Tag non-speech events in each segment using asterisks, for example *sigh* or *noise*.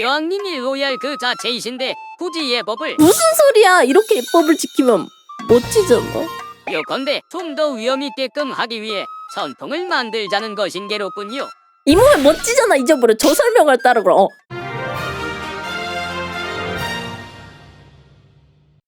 여왕님이 로얄 그 자체이신데 굳이 예법을 무슨 소리야? 이렇게 예법을 지키면 멋지잖아. 요건데 좀 더 위험 있게끔 하기 위해 전통을 만들자는 것인 게로군요. 이 몸에 멋지잖아 잊어버려. 저 설명을 그럼. 어.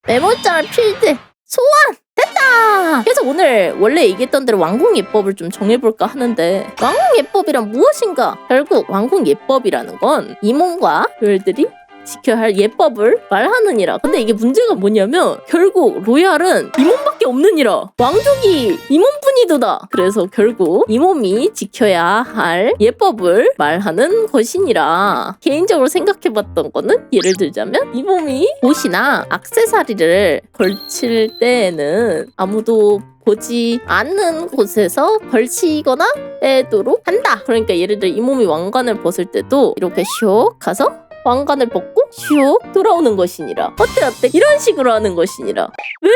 메모장 필드 소환 됐다. 그래서 오늘 원래 얘기했던 대로 왕궁 예법을 좀 정해볼까 하는데 왕궁 예법이란 무엇인가? 결국 왕궁 예법이라는 건 이몽과 별들이 지켜야 할 예법을 말하느니라. 근데 이게 문제가 뭐냐면 결국 로얄은 이 몸밖에 없느니라. 왕족이 이 몸뿐이도다. 그래서 결국 이 몸이 지켜야 할 예법을 말하는 것이니라. 개인적으로 생각해봤던 거는 예를 들자면 이 몸이 옷이나 악세사리를 걸칠 때에는 아무도 보지 않는 곳에서 걸치거나 빼도록 한다. 그러니까 예를 들어 이 몸이 왕관을 벗을 때도 이렇게 슉 가서 왕관을 벗고 슉 돌아오는 것이니라. 어때 어때? 이런 식으로 하는 것이니라. 왜?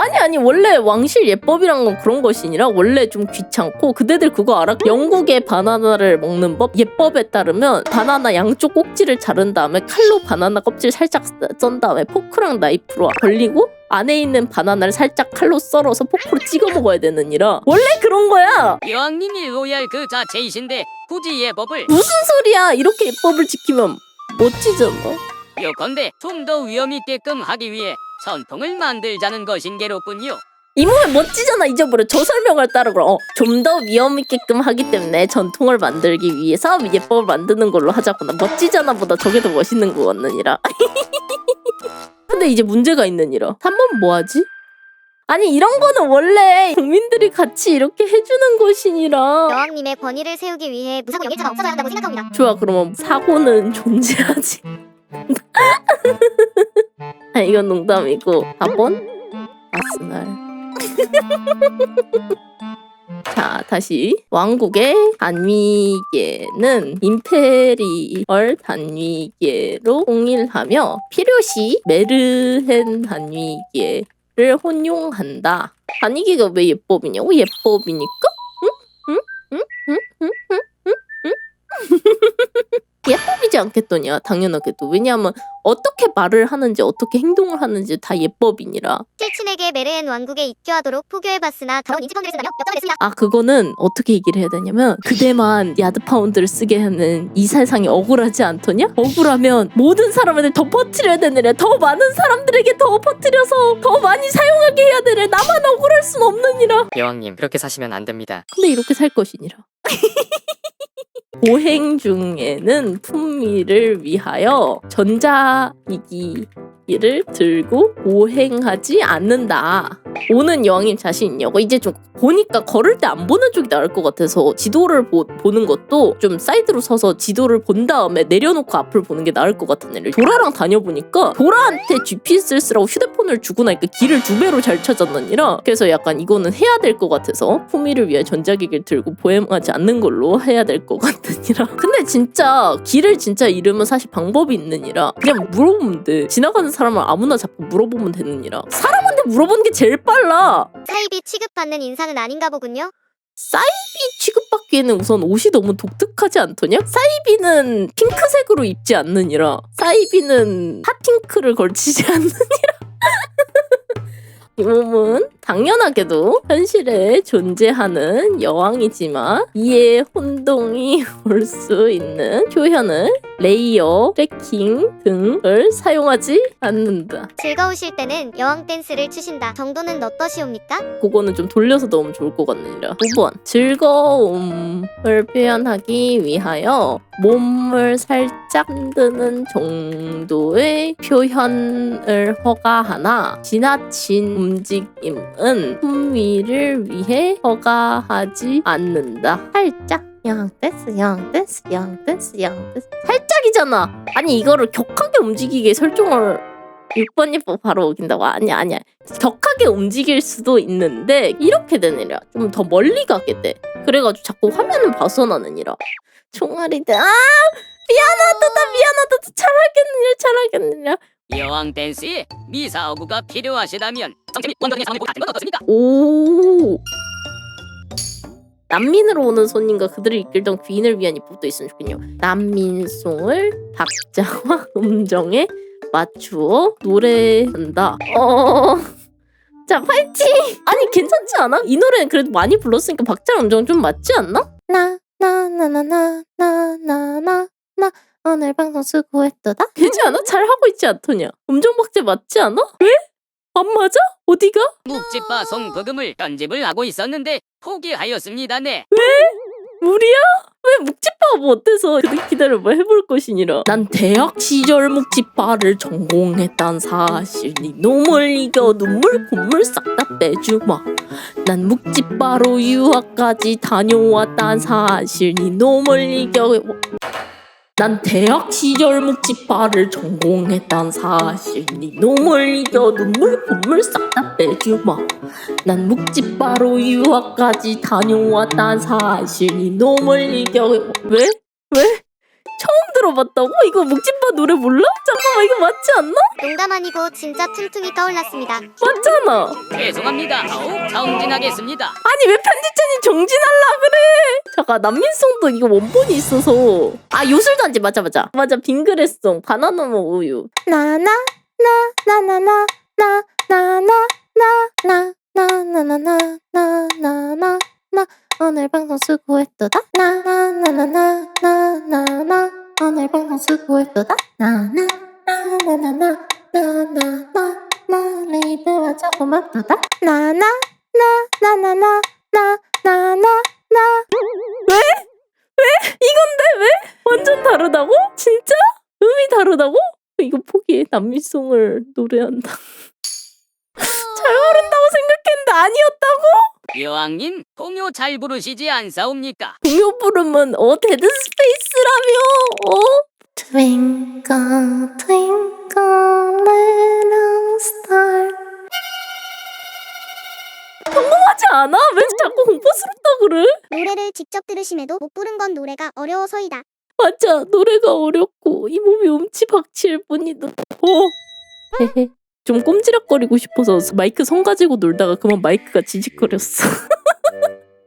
아니 아니 원래 왕실 예법이란 건 그런 것이니라 원래 좀 귀찮고 그대들 그거 알아? 영국의 바나나를 먹는 법 예법에 따르면 바나나 양쪽 꼭지를 자른 다음에 칼로 바나나 껍질 살짝 썬 다음에 포크랑 나이프로 벌리고 안에 있는 바나나를 살짝 칼로 썰어서 포크로 찍어 먹어야 되느니라 원래 그런 거야 여왕님이 로얄 그 자체이신데 굳이 예법을 무슨 소리야? 이렇게 예법을 지키면 멋지잖아 요건데 좀더 위험 있게끔 하기 위해 전통을 만들자는 것인 게로군요. 이 몸에 멋지잖아 잊어버려. 저 설명을 그럼. 어, 좀 더 위험 있게끔 하기 때문에 전통을 만들기 위해서 예법을 만드는 걸로 하자꾸나. 멋지잖아 보다 저게 더 멋있는 거 같느니라. *laughs* 근데 이제 문제가 있느니라. 3번 뭐하지? 아니 이런 거는 원래 국민들이 같이 이렇게 해주는 것이니라. 여왕님의 권위를 세우기 위해 무사고 영일자가 없어져야 한다고 생각합니다. 좋아 그러면 사고는 *laughs* 존재하지. *laughs* 아 이건 농담이고. 4번 아스날. *laughs* 자 다시. 왕국의 단위계는 임페리얼 단위계로 통일하며 필요시 메르헨 단위계 를 혼용한다. 단위계가 왜 예법이냐고? 예법이니까 않겠더냐 당연하게도 왜냐하면 어떻게 말을 하는지 어떻게 행동을 하는지 다 예법이니라 칠친에게 메르헨 왕국에 입교하도록 포교해봤으나 더러운 인치펀드를 쓴다며 역정을 냈습니다. 아 그거는 어떻게 얘기를 해야 되냐면 그대만 야드 파운드를 쓰게 하는 이 세상이 억울하지 않더냐? 억울하면 모든 사람한테 더 퍼뜨려야 되느냐 더 많은 사람들에게 더 퍼뜨려서 더 많이 사용하게 해야 되느냐 나만 억울할 순 없느니라 여왕님 그렇게 사시면 안 됩니다. 근데 이렇게 살 것이니라 *laughs* 보행 중에는 품위를 위하여 전자기기를 들고 보행하지 않는다. 오는 여왕님 자신 있냐고? 이제 좀 보니까 걸을 때 안 보는 쪽이 나을 것 같아서 지도를 보, 는 것도 좀 사이드로 서서 지도를 본 다음에 내려놓고 앞을 보는 게 나을 것 같은 애를 도라랑 다녀보니까 도라한테 GPS를 쓰라고 휴대폰을 주고 나니까 길을 두 배로 잘 찾았느니라. 그래서 약간 이거는 해야 될 것 같아서 품위를 위해 전자기기를 들고 보행하지 않는 걸로 해야 될 것 같으니라. *laughs* 근데 진짜 길을 진짜 잃으면 사실 방법이 있느니라. 그냥 물어보면 돼. 지나가는 사람을 아무나 잡고 물어보면 되느니라. 사람한테 물어보는 게 제일 빨라 사입이 취급받는 인사는 아닌가 보군요. 사이비 취급받기에는 우선 옷이 너무 독특하지 않더냐? 사이비는 핑크색으로 입지 않느니라 사이비는 핫핑크를 걸치지 *laughs* 않느니라 *laughs* 이 몸은 당연하게도 현실에 존재하는 여왕이지만 이에 혼동이 *laughs* 올 수 있는 표현을 레이어, 트래킹 등을 사용하지 않는다. 즐거우실 때는 여왕 댄스를 추신다. 정도는 어떠시옵니까? 그거는 좀 돌려서 넣으면 좋을 것 같느니라. 5번 즐거움을 표현하기 위하여 몸을 살짝 흔드는 정도의 표현을 허가하나 지나친 움직임 은 품위를 위해 허가하지 않는다. 살짝 양 댄스 양 댄스 양 댄스 양 댄스. 살짝이잖아. 아니 이거를 격하게 움직이게 설정을 6번 예뻐 바로 어긴다고? 아니야 아니야. 격하게 움직일 수도 있는데 이렇게 되느라 좀 더 멀리 가게 돼. 그래가지고 자꾸 화면을 벗어나느니라 총알이들 아! 미안하다 나 미안하다. 잘하겠느냐 잘하겠느냐 여왕 댄스에 미사오구가 필요하시다면 정체미 원더링의 보고 같은 건 어떻습니까? 오 난민으로 오는 손님과 그들을 이끌던 귀인을 위한 입법도 있으면 좋겠네요. 난민송을 박자와 *laughs* 음정에 맞추어 노래한다. 어. 자, 파이팅! 아니, 괜찮지 않아? 이 노래는 그래도 많이 불렀으니까 박자랑 음정 좀 맞지 않나? 나, 나, 나, 나, 나, 나, 나, 나, 나, 오늘 방송 수고했더다? *laughs* 되지 않아? 잘 하고 있지 않더냐? 음정 박자 맞지 않아? 왜? 안 맞아? 어디가? 묵집바 송부금을 편집을 하고 있었는데 포기하였습니다. 네. 무리야? 왜 묵찌빠가 뭐 어때서? 근데 기다려봐 해볼 것이니라 난 대학 시절 묵찌빠를 전공했단 사실 네 놈을 이겨 눈물 콧물 싹 다 빼주마 난 묵찌빠로 유학까지 다녀왔단 사실 네 놈을 이겨 난 대학 시절 묵찌빠를 전공했단 사실 네 놈을 이겨 눈물 콧물 싹 다 빼주마 난 묵찌바로 유학까지 다녀왔단 사실 이 놈을 이겨 왜? 왜? 처음 들어봤다고? 이거 묵찌바 노래 몰라? 잠깐만 이거 맞지 않나? 농담 아니고 진짜 퉁퉁이 떠올랐습니다. 맞잖아 죄송합니다. 더욱 정진하겠습니다. 아니 왜 편집자님 정진할라 그래 잠깐 난민송도 이거 원본이 있어서 아 요술단지 맞아 맞아 맞아 빙그레송 바나나 먹 우유 나나 나나나나 나나나나나나나나나나나나 나 오늘 방송 오늘 방송 수고했어 나나 나나나나 나나나 나 이제 와서 고맙도다 나나 나 나나나 나 나나 나 왜? 왜? 이건데 왜? 완전 다르다고? 진짜? 음이 다르다고? 이거 포기해 남미송을 노래한다 잘 부른다고 생각했는데 아니었다고? 여왕님, 동요 잘 부르시지 않사옵니까? 공요 부르면 어 데드 스페이스라며 어 Twinkle twinkle little star 성공하지 않아? 왜 자꾸 공포스럽다 그래? 노래를 직접 들으심에도 못 부른 건 노래가 어려워서이다. 맞아 노래가 어렵고 이 몸이 음치박치일 뿐이다 어 헤헤 *laughs* 좀 꼼지락거리고 싶어서 마이크 손 가지고 놀다가 그만 마이크가 지직거렸어 *laughs*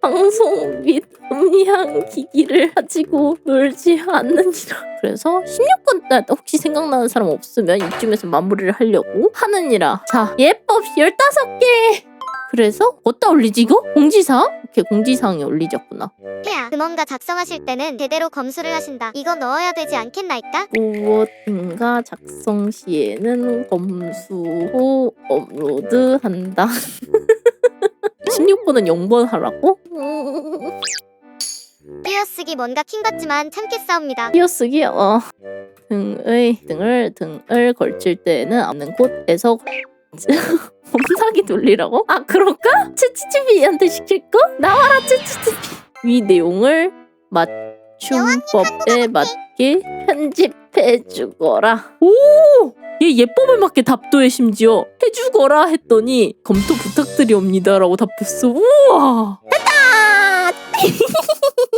방송 및 음향 기기를 가지고 놀지 않느니라 그래서 16권 때 혹시 생각나는 사람 없으면 이쯤에서 마무리를 하려고 하느니라 자 예법 15개 그래서 어디다 올리지 이거? 공지사항? 이렇게 공지사항에 올리졌구나 해야 금원가 작성하실 때는 제대로 검수를 하신다. 이거 넣어야 되지 않겠나이까? 무엇인가 작성 시에는 검수 후 업로드한다. *laughs* 16번은 0번 하라고? *laughs* 띄어쓰기 뭔가 킹 같지만 참겠사옵니다. 띄어쓰기 어 등의 등을 등을 걸칠 때는 없는 곳에서 *laughs* 검사기 돌리라고? 아 그럴까? 츠츠츠비한테 시킬 거? 나와라 츠츠츠비 위 내용을 맞춤법에 맞게 편집해 주거라 오! 얘 예법에 맞게 답도해 심지어 해주거라 했더니 검토 부탁 드리옵니다라고 답했어. 우와! 됐다 *laughs*